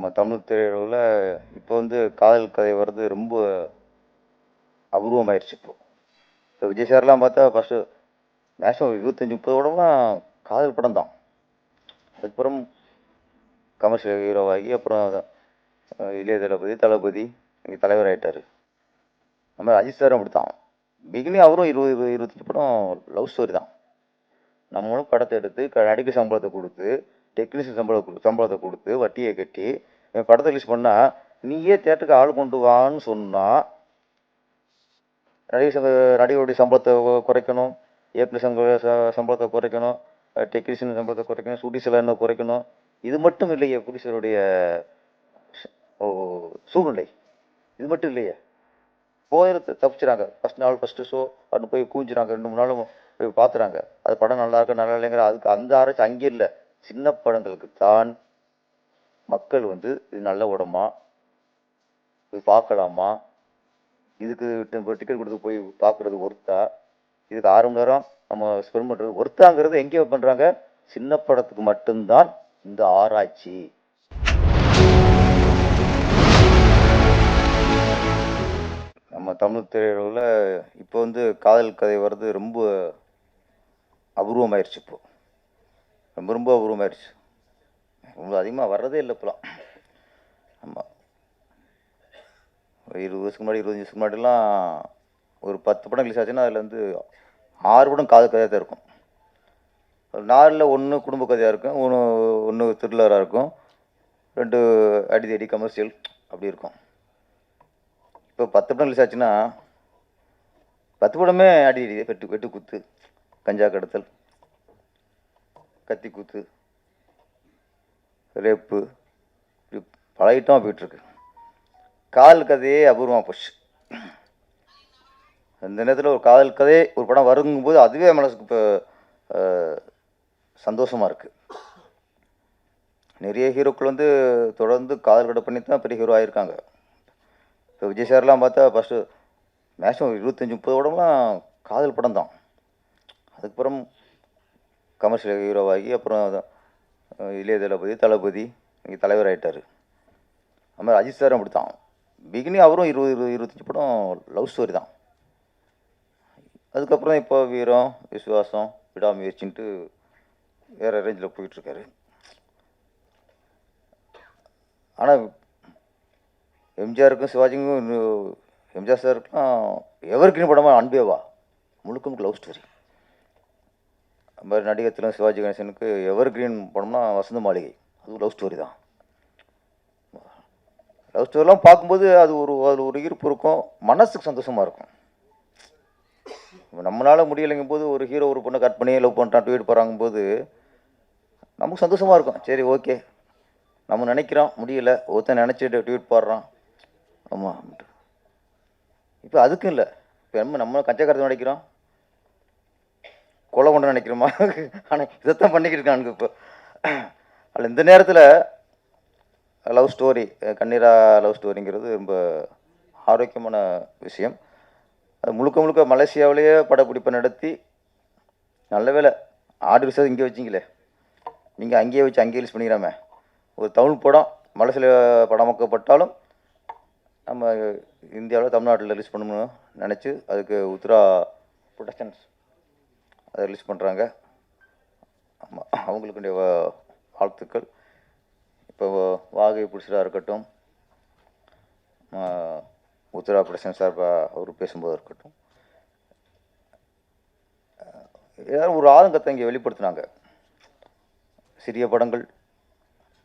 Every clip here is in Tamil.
நம்ம தமிழ் திரையுலகில் இப்போ வந்து காதல் கதை வர்றது ரொம்ப அபூர்வமாயிருச்சு இப்போ. இப்போ விஜய் சார்லாம் பார்த்தா ஃபஸ்ட்டு மேக்ஸிமம் இருபத்தஞ்சி முப்பது படம்லாம் காதல் படம் தான். அதுக்கப்புறம் கமர்ஷியல் ஹீரோவாகி அப்புறம் இளைய தளபதி தளபதி இங்கே தலைவர் ஆகிட்டார் நம்ம அஜித் சாரும் அப்படி தான் பிகினிங் அவரும் இருபது இருபது இருபத்தஞ்சி படம் லவ் ஸ்டோரி தான். நம்மளும் படத்தை எடுத்து க- நடிகை சம்பளத்தை கொடுத்து டெக்னீஷியன் சம்பளம் கொடு- சம்பளத்தை கொடுத்து வட்டியை கட்டி என் படத்தை ரிலீஸ் பண்ணால் நீயே தேட்டருக்கு ஆள் கொண்டு வான்னு சொன்னால் நடிகை சங்க நடிகருடைய சம்பளத்தை குறைக்கணும் இயக்குனர் சங்க ச- சம்பளத்தை குறைக்கணும் டெக்னீஷியன் சம்பளத்தை குறைக்கணும் ஷூட்டிங் செலவு குறைக்கணும் இது மட்டும் இல்லையே புரிசருடைய ஓ சூழ்நிலை. இது மட்டும் இல்லையே. போயிடுறது தப்பிச்சுறாங்க. ஃபஸ்ட் நாள் ஃபஸ்ட்டு ஷோ அப்படின்னு போய் கூஞ்சுறாங்க. ரெண்டு மூணு நாளும் போய் பார்த்துறாங்க. அது படம் நல்லா இருக்கு நல்லா இல்லைங்கிற அதுக்கு அந்த ஆராய்ச்சி அங்கே இல்லை. சின்ன படங்களுக்கு தான் மக்கள் வந்து இது நல்ல உடமா போய் பார்க்கலாமா? இதுக்கு டிக்கெட் கொடுத்து போய் பார்க்குறது ஒருத்தா? இதுக்கு ஆறு மணி நேரம் நம்ம ஸ்பெண்ட் பண்ணுறது ஒருத்தாங்கிறது எங்கே பண்ணுறாங்க சின்ன படத்துக்கு மட்டும்தான் இந்த ஆராய்ச்சி. நம்ம தமிழ் திரையுலகில் இப்போ வந்து காதல் கதை வர்றது ரொம்ப அபூர்வமாயிருச்சு இப்போ. ரொம்ப ரொம்ப அபூர்வமாயிருச்சு ரொம்ப அதிகமாக வர்றதே இல்லை இப்போலாம் ஆமாம் இருபது வருஷத்துக்கு முன்னாடி இருபத்தஞ்சி வருஷத்துக்கு முன்னாடிலாம் ஒரு பத்து படம் ரிலீஸ் ஆச்சுன்னா அதில் வந்து ஆறு படம் காது கதையாக தான் இருக்கும். ஒரு நாலில் ஒன்று குடும்ப கதையாக இருக்கும் ஒன்று ஒன்று த்ரில்லராக இருக்கும் ரெண்டு அடி அடி கமர்ஷியல் அப்படி இருக்கும். இப்போ பத்து படம் ரிலீஸ் ஆச்சுன்னா பத்து படமே அடி அடி வெட்டு வெட்டு குத்து கஞ்சா கடத்தல். கத்தி குத்து ரேப்பு இப்படி பல ஐட்டம் போயிட்டுருக்கு. காதல் கதையே அபூர்வமாக போச்சு. அந்த நேரத்தில் ஒரு காதல் கதை ஒரு படம் வருங்கும்போது அதுவே மனசுக்கு இப்போ சந்தோஷமாக இருக்குது நிறைய ஹீரோக்கள் வந்து தொடர்ந்து காதல் கடை பண்ணி தான் பெரிய ஹீரோ ஆகியிருக்காங்க இப்போ விஜய் சார்லாம் பார்த்தா ஃபஸ்ட்டு மேக்ஸிமம் இருபத்தஞ்சி முப்பது படம்லாம் காதல் படம் தான் அதுக்கப்புறம் கமர்ஷியல் ஹீரோவாகி அப்புறம் இளைய தளபதி தளபதி இங்கே தலைவர் ஆயிட்டாரு அது மாதிரி அஜித் சாரும் அப்படி தான் பிகினிங் அவரும் இருபது இருபது இருபத்தஞ்சி படம் லவ் ஸ்டோரி தான். அதுக்கப்புறம் இப்போ வீரம் விசுவாசம் விடாமுயற்சின்ட்டு வேறு ரேஞ்சில் போயிட்டுருக்காரு. ஆனால் எம்ஜிஆருக்கும் சிவாஜிக்கும் எம்ஜிஆர் சாருக்கும் எவருக்குன்னு படமாக அன்பேவா? முழுக்க முழுக்க லவ் ஸ்டோரி அது மாதிரி நடிகத்திலும் சிவாஜி கணேசனுக்கு எவர் கிரீன் படம்னா வசந்த மாளிகை. அதுவும் லவ் ஸ்டோரி தான். லவ் ஸ்டோரிலாம் பார்க்கும்போது அது ஒரு அதில் ஒரு ஈர்ப்பு இருக்கும். மனசுக்கு சந்தோஷமாக இருக்கும். நம்மளால் நம்மளால முடியலைங்கும் போது ஒரு ஹீரோ ஒரு பொண்ணை கட் பண்ணி லவ் பண்ணுறான் ட்வீட் போகிறாங்கும் போது நமக்கு சந்தோஷமாக இருக்கும். சரி ஓகே நம்ம நினைக்கிறோம் முடியல. ஒருத்தன் நினச்சிட்டு ட்வீட் போடுறான். ஆமாம் இப்போ அதுக்கும் இல்லை. இப்போ நம்ம நம்ம கஞ்சக்கரத்தை நினைக்கிறோம். கொலை கொண்டு நினைக்கிறோமா? ஆனால் இதைத்தான் பண்ணிக்கிட்டு இருக்கானுங்க இப்போ. அதில் இந்த நேரத்தில் லவ் ஸ்டோரி கண்ணீரா லவ் ஸ்டோரிங்கிறது ரொம்ப ஆரோக்கியமான விஷயம். அது முழுக்க முழுக்க மலேசியாவிலேயே படப்பிடிப்பை நடத்தி நல்ல வேலை ஆடு விஷயம் இங்கே வச்சிங்களே. நீங்கள் அங்கேயே வச்சு அங்கேயே ரிலீஸ் பண்ணிக்கிறாமே. ஒரு தமிழ் படம் மலேசியாவில் படமாக்கப்பட்டாலும் நம்ம இந்தியாவில் தமிழ்நாட்டில் ரிலீஸ் பண்ணணும்னு நினச்சி அதுக்கு உத்ரா ப்ரொடக்ஷன்ஸ் அதை ரிலீஸ் பண்ணுறாங்க ஆமாம் அவங்களுக்குடைய வாழ்த்துக்கள். இப்போ வாகை பிடிச்சதாக இருக்கட்டும் உத்தரா பிரசன் சார் அவர் பேசும்போது இருக்கட்டும் ஏதாவது ஒரு ஆதங்கத்தை இங்கே வெளிப்படுத்துனாங்க. சிறிய படங்கள்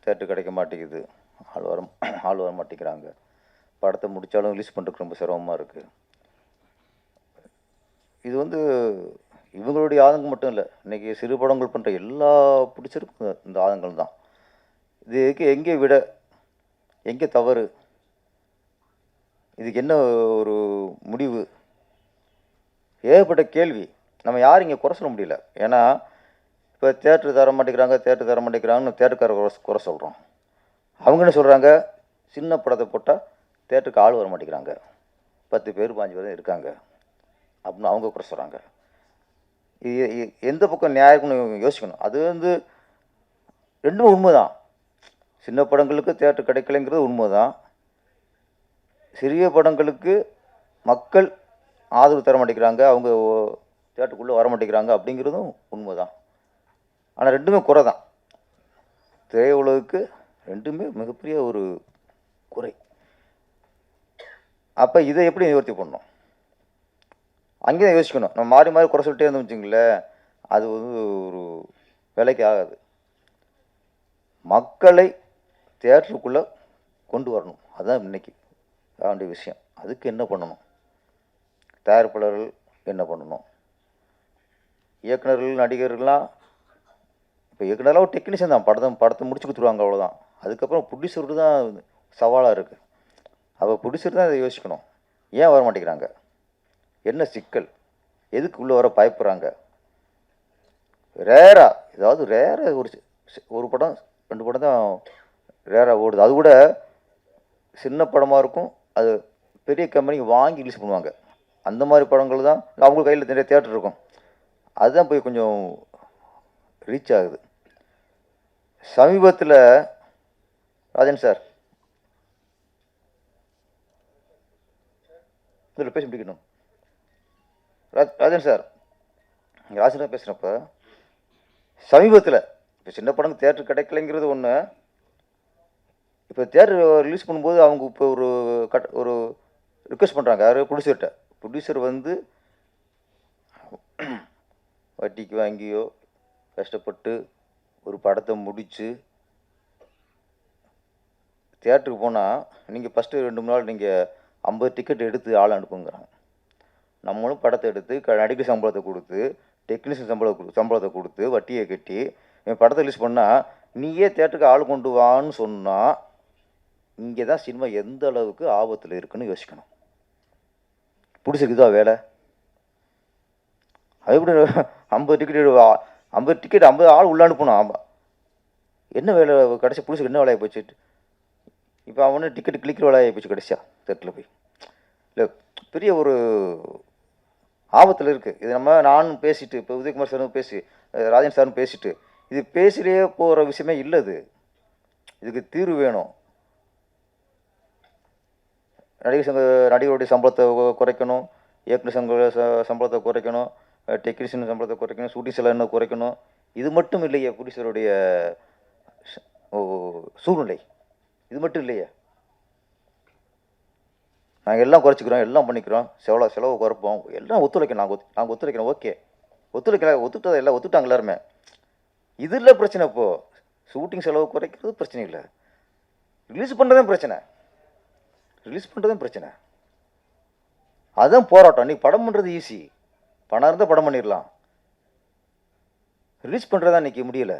தேட்டர் கிடைக்க மாட்டேங்குது ஆள் வர ஆள் வர மாட்டேங்கிறாங்க. படத்தை முடித்தாலும் ரிலீஸ் பண்ணுறதுக்கு ரொம்ப சிரமமாக இருக்குது இது வந்து இவங்களுடைய ஆதங்கம் மட்டும் இல்லை இன்றைக்கி சிறு படங்கள் பண்ணுற எல்லா பிடிச்சிருக்கும் இந்த ஆதங்கள் தான். இதுக்கு எங்கே விட எங்கே தவறு இதுக்கு என்ன ஒரு முடிவு? ஏகப்பட்ட கேள்வி. நம்ம யாரும் இங்கே குறை சொல்ல முடியல. ஏன்னா இப்போ தேட்டரு தர மாட்டேங்கிறாங்க தேட்டரு தர மாட்டேங்கிறாங்கன்னு தேட்டருக்கார குறை குறை சொல்கிறோம் அவங்க என்ன சொல்கிறாங்க சின்ன படத்தை போட்டால் தேட்டருக்கு ஆள் வர மாட்டேங்கிறாங்க. பத்து பேர் பாஞ்சு பேர் இருக்காங்க. அப்படின்னு அவங்க குறை சொல்கிறாங்க இது எந்த பக்கம் நியாயம்னு யோசிக்கணும். அது வந்து ரெண்டும் உண்மைதான். சின்ன படங்களுக்கு தேட்டர் கிடைக்கலைங்கிறது உண்மைதான். சிறிய படங்களுக்கு மக்கள் ஆதரவு தர மாட்டேங்கிறாங்க. அவங்க தேட்டருக்குள்ளே வர மாட்டேங்கிறாங்க அப்படிங்கிறதும் உண்மை தான் ஆனால் ரெண்டுமே குறை தான் திரையுலகுக்கு ரெண்டுமே மிகப்பெரிய ஒரு குறை. அப்போ இதை எப்படி நிவர்த்தி பண்ணணும்? அங்கே தான் யோசிக்கணும். நம்ம மாறி மாறி குறை சொல்லிட்டே இருந்தோம் வச்சுங்களேன் அது வந்து ஒரு வேலைக்கு ஆகாது. மக்களை தேட்டருக்குள்ளே கொண்டு வரணும். அதுதான் இன்னைக்கு வேண்டிய விஷயம். அதுக்கு என்ன பண்ணணும்? தயாரிப்பாளர்கள் என்ன பண்ணணும்? இயக்குனர்கள் நடிகர்கள்லாம் இப்போ இயக்குனர்லாம் ஒரு டெக்னீஷியன் தான். படத்தை படத்தை முடிச்சு கொடுத்துருவாங்க அவ்வளோதான் அதுக்கப்புறம் ப்ரொடியூசருக்கு தான் சவாலாக இருக்குது அப்போ ப்ரொடியூசர் தான் இதை யோசிக்கணும். ஏன் வர மாட்டேங்கிறாங்க என்ன சிக்கல்? எதுக்கு உள்ளே வர பயப்படுறாங்க ரேரா ஏதாவது ரேராக ஒரு ஒரு படம் ரெண்டு படம் தான் ரேராக ஓடுது. அது கூட சின்ன படமாக இருக்கும் அது பெரிய கம்பெனிக்கு வாங்கி ரிலீஸ் பண்ணுவாங்க. அந்த மாதிரி படங்கள் தான் அவங்க கையில் நிறைய தேட்டர் இருக்கும். அதுதான் போய் கொஞ்சம் ரீச் ஆகுது. சமீபத்தில் ராஜன் சார் இதில் பேசி முடிக்கணும் ராஜ் ராஜன் சார் ராஜன் பேசுகிறப்ப சமீபத்தில் இப்போ சின்ன படம் தேட்டர் கிடைக்கலைங்கிறது ஒன்று இப்போ தேட்டர் ரிலீஸ் பண்ணும்போது அவங்க இப்போ ஒரு கட் ஒரு ரிக்வெஸ்ட் பண்ணுறாங்க யார் ப்ரொடியூசர்கிட்ட ப்ரொடியூசர் வந்து வட்டிக்கு வாங்கியோ கஷ்டப்பட்டு ஒரு படத்தை முடித்து தேட்டருக்கு போனால் நீங்கள் ஃபஸ்ட்டு ரெண்டு மூணு நாள் நீங்கள் ஐம்பது டிக்கெட் எடுத்து ஆள் அனுப்புங்கிறாங்க. நம்மளும் படத்தை எடுத்து க நடிகர் சம்பளத்தை கொடுத்து டெக்னீஷியன் சம்பளம் கொடு சம்பளத்தை கொடுத்து வட்டியை கட்டி என் படத்தை ரிலீஸ் பண்ணால் நீயே தேட்டருக்கு ஆள் கொண்டு வான்னு சொன்னால் இங்கே தான் சினிமா எந்த அளவுக்கு ஆபத்தில் இருக்குன்னு யோசிக்கணும். பிடிச்சிருக்குதா வேலை? அது எப்படி ஐம்பது டிக்கெட் ஐம்பது டிக்கெட் ஐம்பது ஆள் உள்ள அனுப்பணும் ஆமாம் என்ன வேலை கடைசி பிடிச்சிருக்கு என்ன வேலையை போச்சு? இப்போ அவனு டிக்கெட் கிளிக்கிற வேலையை போச்சு கடைசியா தேட்டரில் போய். இல்லை பெரிய ஒரு ஆபத்தில் இருக்குது இது நம்ம நானும் பேசிட்டு இப்போ உதயகுமார் சாரும் பேசி ராஜேந்திர ராஜன் சாரும் பேசிட்டு இது பேசிலே போகிற விஷயமே இல்லை இது. இதுக்கு தீர்வு வேணும். நடிகர் சங்க நடிகருடைய சம்பளத்தை குறைக்கணும். இயக்குனர் சங்க ச- சம்பளத்தை குறைக்கணும். டெக்னீஷியன் சம்பளத்தை குறைக்கணும். ஷூட்டிங் செலவு குறைக்கணும். இது மட்டும் இல்லையே குடிசருடைய சூழ்நிலை. இது மட்டும் இல்லையே. நாங்கள் எல்லாம் குறைச்சிக்கிறோம் எல்லாம் பண்ணிக்கிறோம். செவ்வளோ செலவு குறைப்போம். எல்லாம் ஒத்துழைக்கணும். நாங்கள் ஒத்து நாங்கள் ஒத்துழைக்கிறோம் ஓகே. ஒத்துழைக்கல ஒத்துட்டதை எல்லாம் ஒத்துட்டாங்க எல்லாருமே. இது இல்லை பிரச்சனை இப்போது ஷூட்டிங் செலவு குறைக்கிறது பிரச்சனை இல்லை. ரிலீஸ் பண்ணுறதும் பிரச்சனை. ரிலீஸ் பண்ணுறதும் பிரச்சனை. அதுதான் போராட்டம். நீ படம் பண்ணுறது ஈஸி பணம் இருந்தால் படம் பண்ணிடலாம் ரிலீஸ் பண்ணுறதா இன்னைக்கு முடியல.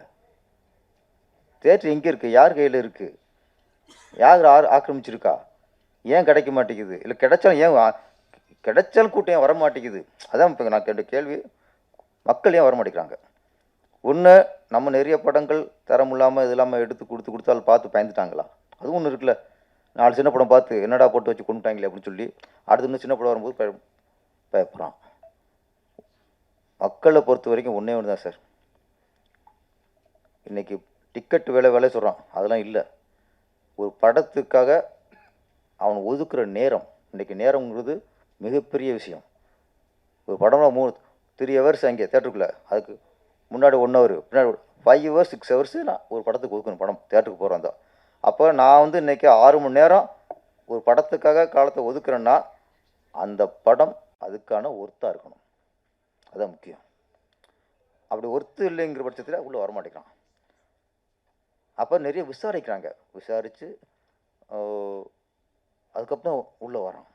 தேட்டர் எங்கே இருக்குது யார் கையில் இருக்குது யார் ஆ ஆக்கிரமிச்சிருக்கா? ஏன் கிடைக்க மாட்டேங்குது? இல்லை கிடைச்சாலும் ஏன் கிடைச்சாலும் கூட்டம் ஏன் வர மாட்டேங்குது அதான் இப்போ நான் கேட்ட கேள்வி. மக்கள் ஏன் வர மாட்டேங்கிறாங்க ஒன்று நம்ம நிறைய படங்கள் தரம் இல்லாமல் இது இல்லாமல் எடுத்து கொடுத்து கொடுத்தாலும் பார்த்து பயந்துட்டாங்களா? அதுவும் ஒன்று இருக்குல்ல. நாலு சின்ன படம் பார்த்து என்னடா போட்டு வச்சு கொண்டுட்டாங்களே அப்படின்னு சொல்லி அடுத்து இன்னும் சின்ன படம் வரும்போது பயப்படுறான். மக்களை பொறுத்த வரைக்கும் ஒன்றே ஒன்று தான் சார். இன்னைக்கு டிக்கெட் விலை விலை சொல்கிறான் அதெல்லாம் இல்லை. ஒரு படத்துக்காக அவன் ஒதுக்குற நேரம் இன்னைக்கு நேரங்கிறது மிகப்பெரிய விஷயம். ஒரு படம்னா மூணு த்ரீ ஹவர்ஸ் அங்கே தேட்டருக்குள்ளே அதுக்கு முன்னாடி ஒன் ஹவர் பின்னாடி ஃபைவ் ஹவர்ஸ் சிக்ஸ் ஹவர்ஸ் நான் ஒரு படத்துக்கு ஒதுக்கணும் படம் தேட்டருக்கு போகிறோம் தான். அப்போ நான் வந்து இன்றைக்கி ஆறு மணி நேரம் ஒரு படத்துக்காக காலத்தை ஒதுக்குறேன்னா அந்த படம் அதுக்கான ஒர்த்தாக இருக்கணும். அதுதான் முக்கியம். அப்படி ஒர்த்து இல்லைங்கிற பட்சத்தில் உள்ளே வரமாட்டேங்கிறான். அப்போ நிறைய விசாரிக்கிறாங்க. விசாரித்து அதுக்கப்புறம் உள்ளே வரான்.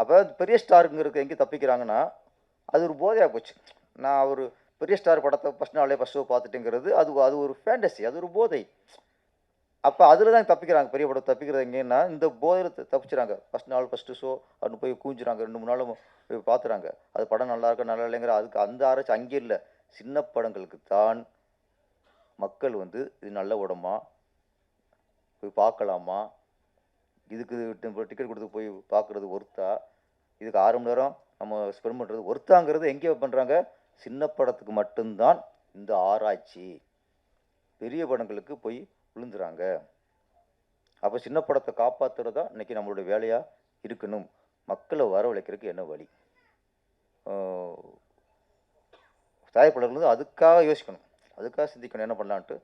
அப்போ பெரிய ஸ்டாருங்கிறது எங்கே தப்பிக்கிறாங்கன்னா அது ஒரு போதையாக போச்சு. நான் ஒரு பெரிய ஸ்டார் படத்தை ஃபஸ்ட் நாளே ஃபஸ்ட் ஷோ பார்த்துட்டேங்கிறது அது அது ஒரு ஃபேண்டசி அது ஒரு போதை. அப்போ அதில் தான் தப்பிக்கிறாங்க. பெரிய படம் தப்பிக்கிறது எங்கன்னா இந்த போதையில் தப்பிச்சுறாங்க. ஃபஸ்ட் நாள் ஃபஸ்ட்டு ஷோ அப்படின்னு போய் கூஞ்சுறாங்க ரெண்டு மூணு நாளும் போய் பார்த்துறாங்க. அது படம் நல்லா இருக்கா நல்லா இல்லைங்கிற அதுக்கு அந்த ஆராய்ச்சி அங்கே இல்லை. சின்ன படங்களுக்கு தான் மக்கள் வந்து இது நல்ல உடம்பா போய் பார்க்கலாமா இதுக்கு டிக்கெட் கொடுத்து போய் பார்க்குறது ஒர்த்தா இதுக்கு ஆறு மணி நேரம் நம்ம ஸ்பெண்ட் பண்ணுறது ஒர்த்தாங்கிறது எங்கே பண்ணுறாங்க சின்ன படத்துக்கு மட்டும்தான் இந்த ஆராய்ச்சி. பெரிய படங்களுக்கு போய் விழுந்துறாங்க. அப்போ சின்ன படத்தை காப்பாற்றுறது தான் இன்றைக்கி நம்மளுடைய வேலையாக இருக்கணும். மக்களை வரவழைக்கிறதுக்கு என்ன வழி? தயாரிப்பாளர்கள் வந்து அதுக்காக யோசிக்கணும். அதுக்காக சிந்திக்கணும். என்ன பண்ணலான்ட்டு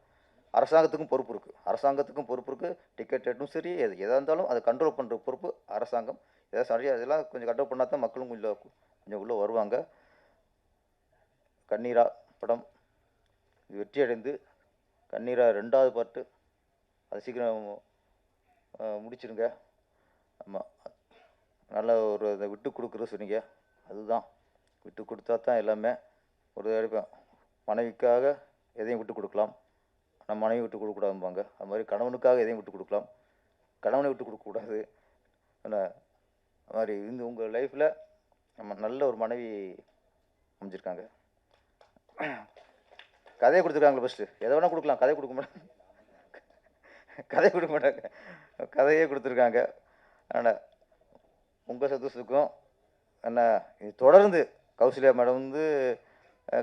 அரசாங்கத்துக்கும் பொறுப்பு இருக்குது அரசாங்கத்துக்கும் பொறுப்பு இருக்குது டிக்கெட் ரேட்டும் சரி எது எதாக இருந்தாலும் அதை கண்ட்ரோல் பண்ணுற பொறுப்பு அரசாங்கம். எதாவது சரியாக இதெல்லாம் கொஞ்சம் கண்ட்ரோல் பண்ணால் தான் மக்களும் கொஞ்சம் கொஞ்சம் உள்ளே வருவாங்க. கண்ணீரா படம். வெற்றி அடைந்து கண்ணீரா ரெண்டாவது பாட்டு அது சீக்கிரம் முடிச்சிருங்க. ஆமாம் நல்ல ஒரு இதை விட்டு கொடுக்குறது சொன்னீங்க. அதுதான். விட்டு கொடுத்தா தான் எல்லாமே ஒரு மனைவிக்காக எதையும் விட்டு கொடுக்கலாம். நம்ம மனைவி விட்டு கொடுக்கக்கூடாதும்பாங்க. அது மாதிரி கணவனுக்காக எதையும் விட்டு கொடுக்கலாம். கணவனை விட்டு கொடுக்கக்கூடாது. என்ன? அது மாதிரி இந்த உங்கள் லைஃப்பில் நம்ம நல்ல ஒரு மனைவி அமைஞ்சிருக்காங்க. கதையை கொடுத்துருக்காங்களே ஃபஸ்ட்டு எதை வேணால் கொடுக்கலாம். கதையை கொடுக்க மாட்டாங்க. கதை கொடுக்க மாட்டாங்க. கதையே கொடுத்துருக்காங்க. ஆனால் உங்கள் சந்தோஷத்துக்கும் என்ன? இது தொடர்ந்து கௌசல்யா மேடம் வந்து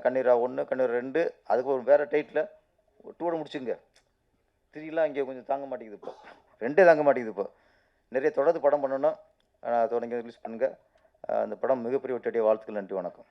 கண்ணீரா ஒன்று கண்ணீர் ரெண்டு அதுக்கு ஒரு வேறு டைட்டில் டூட முடிச்சுங்க த்ரீலாம் இங்கே கொஞ்சம் தாங்க மாட்டேங்குது இப்போ. ரெண்டே தாங்க மாட்டேங்குது இப்போ. நிறைய தொடர்ந்து படம் பண்ணணும். தொடங்கி ரிலீஸ் பண்ணுங்கள் அந்த படம் மிகப்பெரிய ஒட்டடிய வாழ்த்துக்கள். நன்றி வணக்கம்.